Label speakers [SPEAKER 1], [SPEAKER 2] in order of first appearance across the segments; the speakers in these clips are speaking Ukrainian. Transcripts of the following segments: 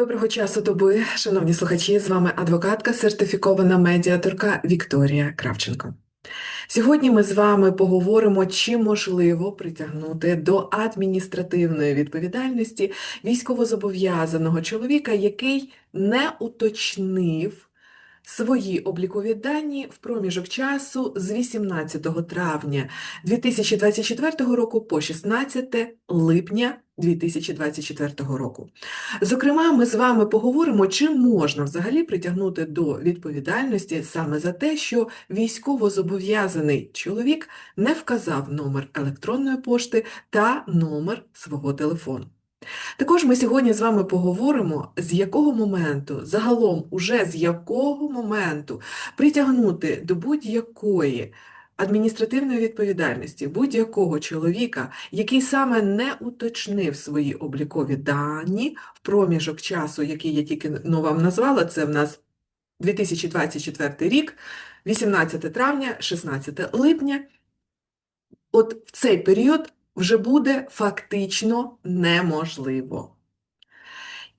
[SPEAKER 1] Доброго часу доби, шановні слухачі, з вами адвокатка, сертифікована медіаторка Вікторія Кравченко. Сьогодні ми з вами поговоримо, чи можливо притягнути до адміністративної відповідальності військовозобов'язаного чоловіка, який не уточнив свої облікові дані в проміжок часу з 18 травня 2024 року по 16 липня 2024 року. Зокрема, ми з вами поговоримо, чи можна взагалі притягнути до відповідальності саме за те, що військовозобов'язаний чоловік не вказав номер електронної пошти та номер свого телефону. Також ми сьогодні з вами поговоримо, з якого моменту, загалом, уже з якого моменту притягнути до будь-якої адміністративної відповідальності будь-якого чоловіка, який саме не уточнив свої облікові дані в проміжок часу, який я тільки ну, вам назвала, це в нас 2024 рік, 18 травня, 16 липня. От в цей період вже буде фактично неможливо.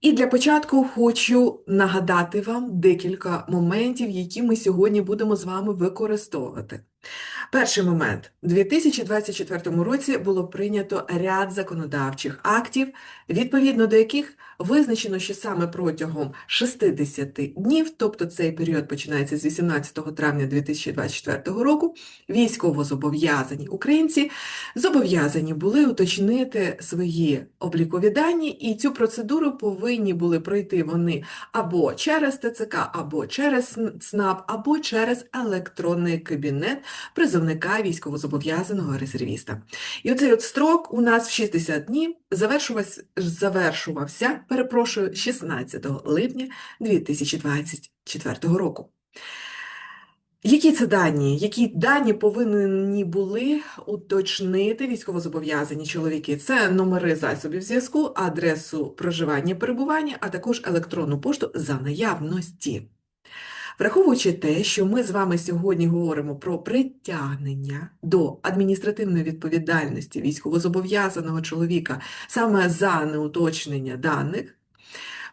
[SPEAKER 1] І для початку хочу нагадати вам декілька моментів, які ми сьогодні будемо з вами використовувати. Перший момент. У 2024 році було прийнято ряд законодавчих актів, відповідно до яких визначено, що саме протягом 60 днів, тобто цей період починається з 18 травня 2024 року, військовозобов'язані українці зобов'язані були уточнити свої облікові дані, і цю процедуру повинні були пройти вони або через ТЦК, або через ЦНАП, або через електронний кабінет призовника військовозобов'язаного резервіста. І оцей от строк у нас в 60 днів завершувався, перепрошую, 16 липня 2024 року. Які це дані? Які дані повинні були уточнити військовозобов'язані чоловіки? Це номери засобів зв'язку, адресу проживання перебування, а також електронну пошту за наявності. Враховуючи те, що ми з вами сьогодні говоримо про притягнення до адміністративної відповідальності військовозобов'язаного чоловіка саме за неуточнення даних,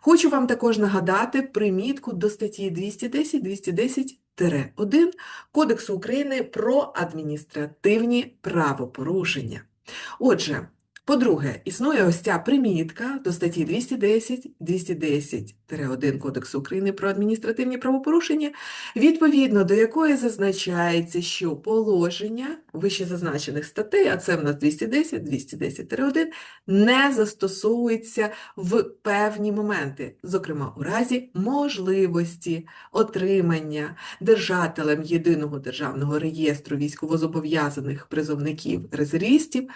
[SPEAKER 1] хочу вам також нагадати примітку до статті 210-210-1 Кодексу України про адміністративні правопорушення. Отже, по-друге, існує ось ця примітка до статті 210, 210-1 Кодексу України про адміністративні правопорушення, відповідно до якої зазначається, що положення вище зазначених статей, а це в нас 210, 210-1, не застосовується в певні моменти, зокрема у разі можливості отримання держателем єдиного державного реєстру військовозобов'язаних призовників резервістів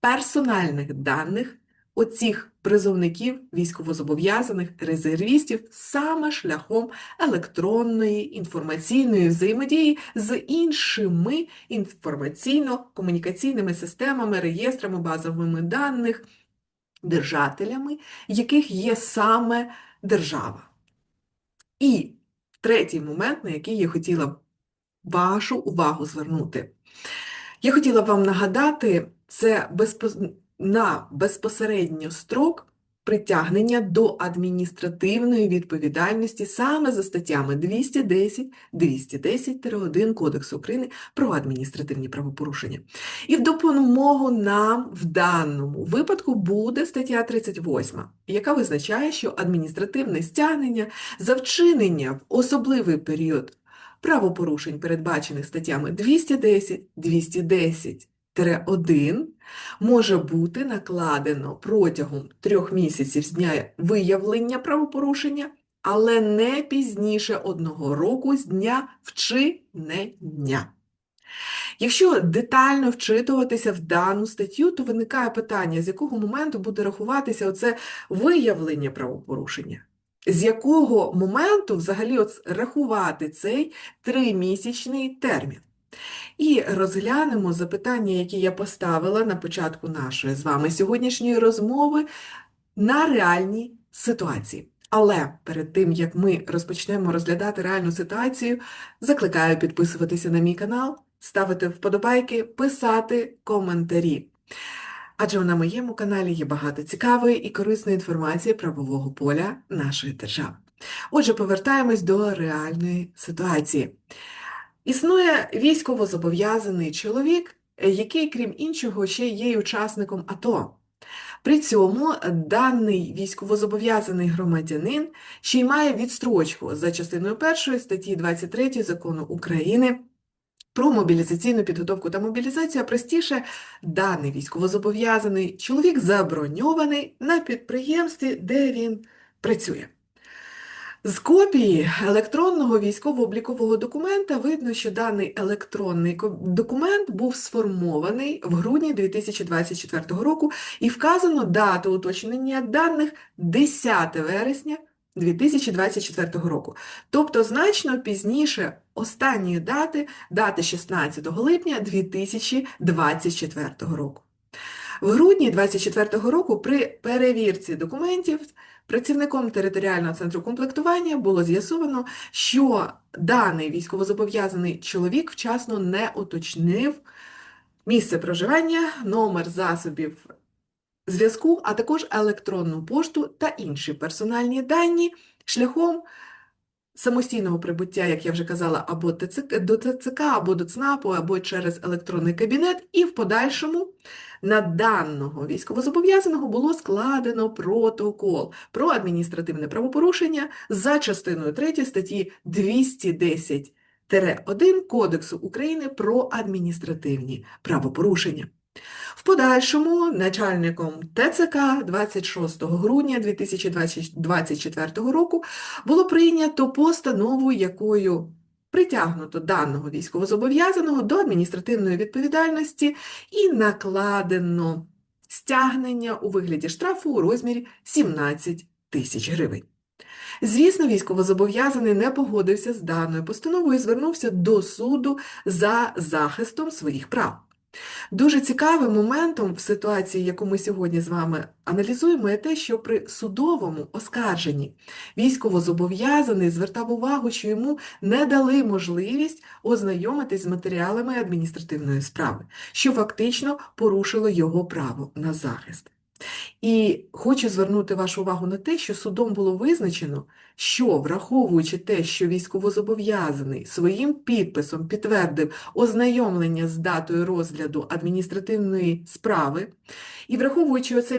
[SPEAKER 1] персональних даних оцих призовників, військовозобов'язаних резервістів саме шляхом електронної інформаційної взаємодії з іншими інформаційно-комунікаційними системами, реєстрами, базовими даних, держателями, яких є саме держава. І третій момент, на який я хотіла вашу увагу звернути. Я хотіла вам нагадати, це безпос... на безпосередньо строк притягнення до адміністративної відповідальності саме за статтями 210, 210-1 Кодексу України про адміністративні правопорушення. І в допомогу нам в даному випадку буде стаття 38, яка визначає, що адміністративне стягнення за вчинення в особливий період правопорушень, передбачених статтями 210, 210 1 може бути накладено протягом трьох місяців з дня виявлення правопорушення, але не пізніше одного року з дня вчинення. Якщо детально вчитуватися в дану статтю, то виникає питання, з якого моменту буде рахуватися оце виявлення правопорушення. З якого моменту взагалі от рахувати цей тримісячний термін? І розглянемо запитання, які я поставила на початку нашої з вами сьогоднішньої розмови на реальній ситуації. Але перед тим, як ми розпочнемо розглядати реальну ситуацію, закликаю підписуватися на мій канал, ставити вподобайки, писати коментарі. адже на моєму каналі є багато цікавої і корисної інформації правового поля нашої держави. Отже, повертаємось до реальної ситуації. Існує військовозобов'язаний чоловік, який, крім іншого, ще є й учасником АТО. При цьому даний військовозобов'язаний громадянин ще й має відстрочку за частиною 1 статті 23 Закону України про мобілізаційну підготовку та мобілізацію, а простіше, даний військовозобов'язаний чоловік заброньований на підприємстві, де він працює. З копії електронного військово-облікового документа видно, що даний електронний документ був сформований в грудні 2024 року і вказано дату уточнення даних 10 вересня 2024 року. Тобто значно пізніше останньої дати, дати 16 липня 2024 року. В грудні 2024 року при перевірці документів працівником територіального центру комплектування було з'ясовано, що даний військовозобов'язаний чоловік вчасно не уточнив місце проживання, номер засобів зв'язку, а також електронну пошту та інші персональні дані шляхом самостійного прибуття, як я вже казала, або до ТЦК, або до ЦНАПу, або через електронний кабінет, і в подальшому на даного військовозобов'язаного було складено протокол про адміністративне правопорушення за частиною 3 статті 210-1 Кодексу України про адміністративні правопорушення. В подальшому начальником ТЦК 26 грудня 2024 року було прийнято постанову, якою притягнуто даного військовозобов'язаного до адміністративної відповідальності і накладено стягнення у вигляді штрафу у розмірі 17 тисяч гривень. Звісно, військовозобов'язаний не погодився з даною постановою і звернувся до суду за захистом своїх прав. Дуже цікавим моментом в ситуації, яку ми сьогодні з вами аналізуємо, є те, що при судовому оскарженні військовозобов'язаний звертав увагу, що йому не дали можливість ознайомитись з матеріалами адміністративної справи, що фактично порушило його право на захист. І хочу звернути вашу увагу на те, що судом було визначено, що, враховуючи те, що військовозобов'язаний своїм підписом підтвердив ознайомлення з датою розгляду адміністративної справи, і враховуючи оцей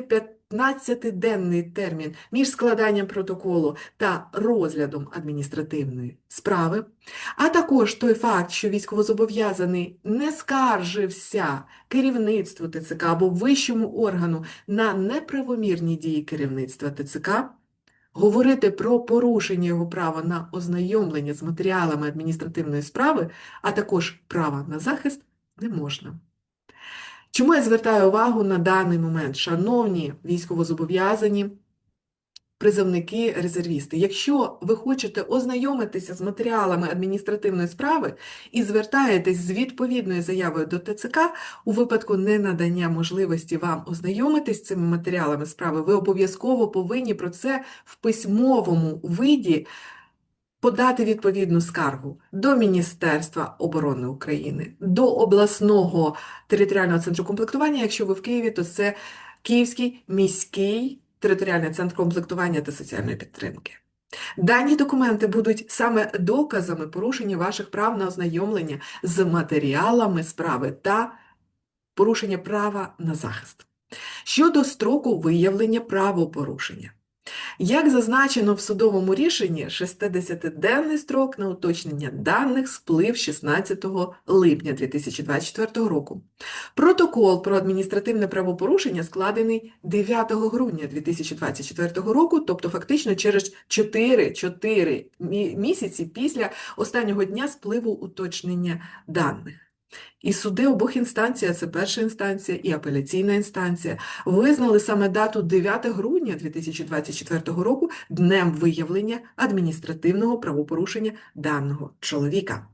[SPEAKER 1] 15-денний термін між складанням протоколу та розглядом адміністративної справи, а також той факт, що військовозобов'язаний не скаржився керівництву ТЦК або вищому органу на неправомірні дії керівництва ТЦК, говорити про порушення його права на ознайомлення з матеріалами адміністративної справи, а також права на захист, не можна. Чому я звертаю увагу на даний момент, шановні військовозобов'язані призовники, резервісти? Якщо ви хочете ознайомитися з матеріалами адміністративної справи і звертаєтесь з відповідною заявою до ТЦК, у випадку ненадання можливості вам ознайомитись з цими матеріалами справи, ви обов'язково повинні про це в письмовому виді подати відповідну скаргу до Міністерства оборони України, до обласного територіального центру комплектування. Якщо ви в Києві, то це Київський міський територіальний центр комплектування та соціальної підтримки. Дані документи будуть саме доказами порушення ваших прав на ознайомлення з матеріалами справи та порушення права на захист. Щодо строку виявлення правопорушення. Як зазначено в судовому рішенні, 60-денний строк на уточнення даних сплив 16 липня 2024 року. Протокол про адміністративне правопорушення складений 9 грудня 2024 року, тобто фактично через 4, 4 місяці після останнього дня спливу уточнення даних. І суди обох інстанцій, це перша інстанція і апеляційна інстанція, визнали саме дату 9 грудня 2024 року днем виявлення адміністративного правопорушення даного чоловіка.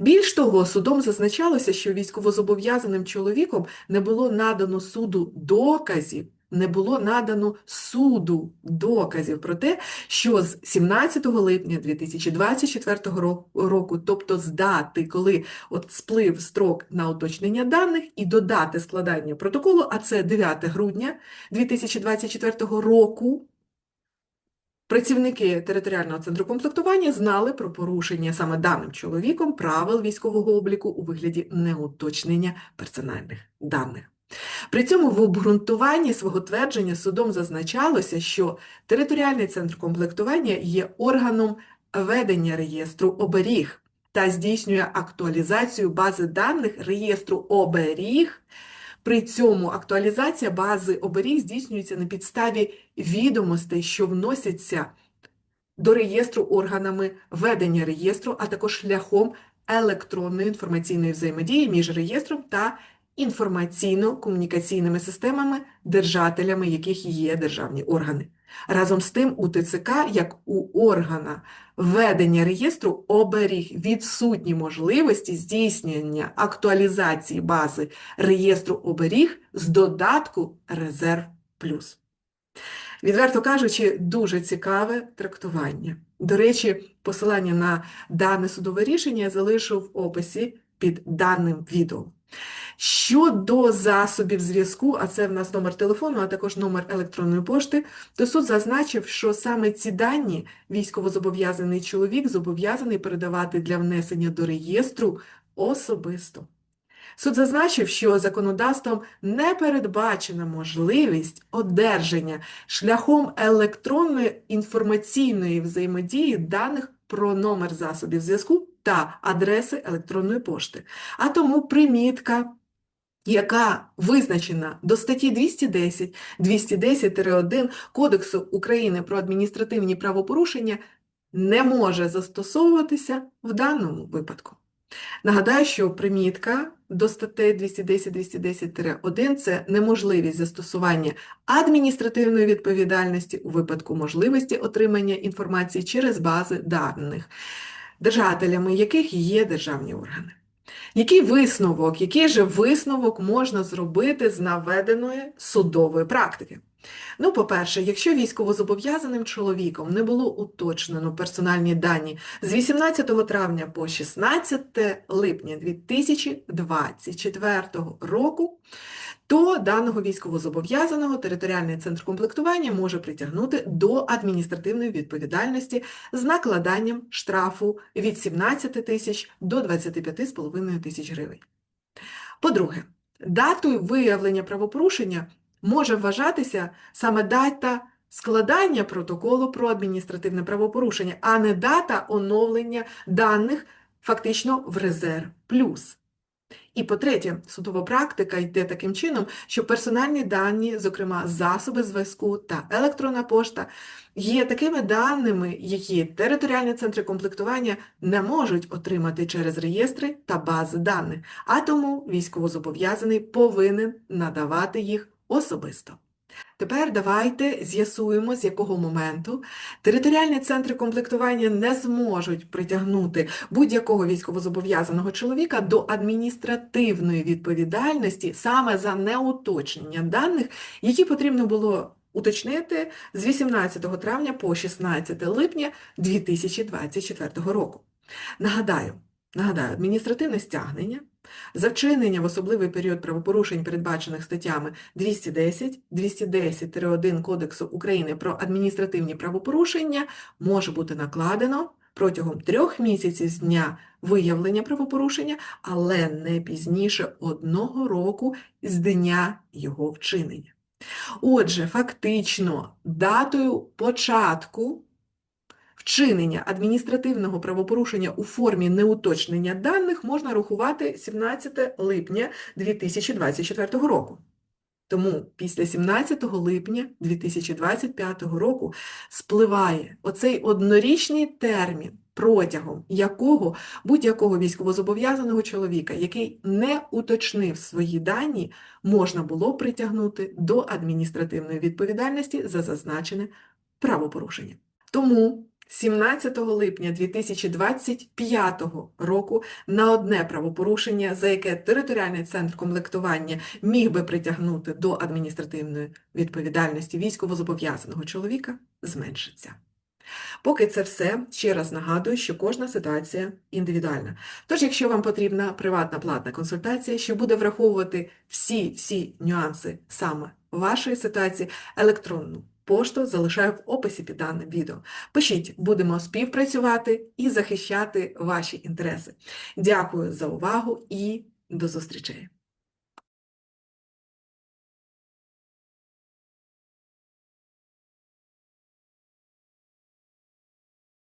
[SPEAKER 1] Більш того, судом зазначалося, що військовозобов'язаним чоловіком не було надано суду доказів не було надано суду доказів про те, що з 17 липня 2024 ро- року, тобто з дати, коли от сплив строк на уточнення даних, і до дати складання протоколу, а це 9 грудня 2024 року, Працівники територіального центру комплектування знали про порушення саме даним чоловіком правил військового обліку у вигляді неуточнення персональних даних. При цьому в обґрунтуванні свого твердження судом зазначалося, що територіальний центр комплектування є органом ведення реєстру оберіг та здійснює актуалізацію бази даних реєстру оберіг. При цьому актуалізація бази оберіг здійснюється на підставі відомостей, що вносяться до реєстру органами ведення реєстру, а також шляхом електронної інформаційної взаємодії між реєстром та інформаційно-комунікаційними системами, держателями яких є державні органи. Разом з тим, у ТЦК, як у органа ведення реєстру, оберіг відсутні можливості здійснення актуалізації бази реєстру оберіг з додатку Резерв Плюс. Відверто кажучи, дуже цікаве трактування. До речі, посилання на дане судове рішення я залишу в описі під даним відео. Щодо засобів зв'язку, а це в нас номер телефону, а також номер електронної пошти, то суд зазначив, що саме ці дані військовозобов'язаний чоловік зобов'язаний передавати для внесення до реєстру особисто. Суд зазначив, що законодавством не передбачена можливість одержання шляхом електронної інформаційної взаємодії даних про номер засобів зв'язку та адреси електронної пошти. А тому примітка, яка визначена до статті 210, 210-1 Кодексу України про адміністративні правопорушення, не може застосовуватися в даному випадку. Нагадаю, що примітка до статей 210-210-1 – це неможливість застосування адміністративної відповідальності у випадку можливості отримання інформації через бази даних, держателями яких є державні органи. Який висновок, який же висновок можна зробити з наведеної судової практики? Ну, по-перше, якщо військовозобов'язаним чоловіком не було уточнено персональні дані з 18 травня по 16 липня 2024 року, то даного військовозобов'язаного територіальний центр комплектування може притягнути до адміністративної відповідальності з накладанням штрафу від 17 тисяч до 25,5 тисяч гривень. По-друге, датою виявлення правопорушення може вважатися саме дата складання протоколу про адміністративне правопорушення, а не дата оновлення даних фактично в резерв плюс. І по-третє, судова практика йде таким чином, що персональні дані, зокрема засоби зв'язку та електронна пошта, є такими даними, які територіальні центри комплектування не можуть отримати через реєстри та бази даних, а тому військовозобов'язаний повинен надавати їх особисто. Тепер давайте з'ясуємо, з якого моменту територіальні центри комплектування не зможуть притягнути будь-якого військовозобов'язаного чоловіка до адміністративної відповідальності саме за неуточнення даних, які потрібно було уточнити з 18 травня по 16 липня 2024 року. Нагадаю, нагадаю, адміністративне стягнення за вчинення в особливий період правопорушень, передбачених статтями 210, 210-1 Кодексу України про адміністративні правопорушення, може бути накладено протягом трьох місяців з дня виявлення правопорушення, але не пізніше одного року з дня його вчинення. Отже, фактично, датою початку вчинення адміністративного правопорушення у формі неуточнення даних можна рахувати 17 липня 2024 року. Тому після 17 липня 2025 року спливає оцей однорічний термін, протягом якого будь-якого військовозобов'язаного чоловіка, який не уточнив свої дані, можна було притягнути до адміністративної відповідальності за зазначене правопорушення. Тому 17 липня 2025 року на одне правопорушення, за яке територіальний центр комплектування міг би притягнути до адміністративної відповідальності військовозобов'язаного чоловіка, зменшиться. Поки це все, ще раз нагадую, що кожна ситуація індивідуальна. Тож, якщо вам потрібна приватна платна консультація, що буде враховувати всі всі нюанси саме вашої ситуації, електронну пошту залишаю в описі під даним відео. Пишіть, будемо співпрацювати і захищати ваші інтереси. Дякую за увагу і до зустрічей!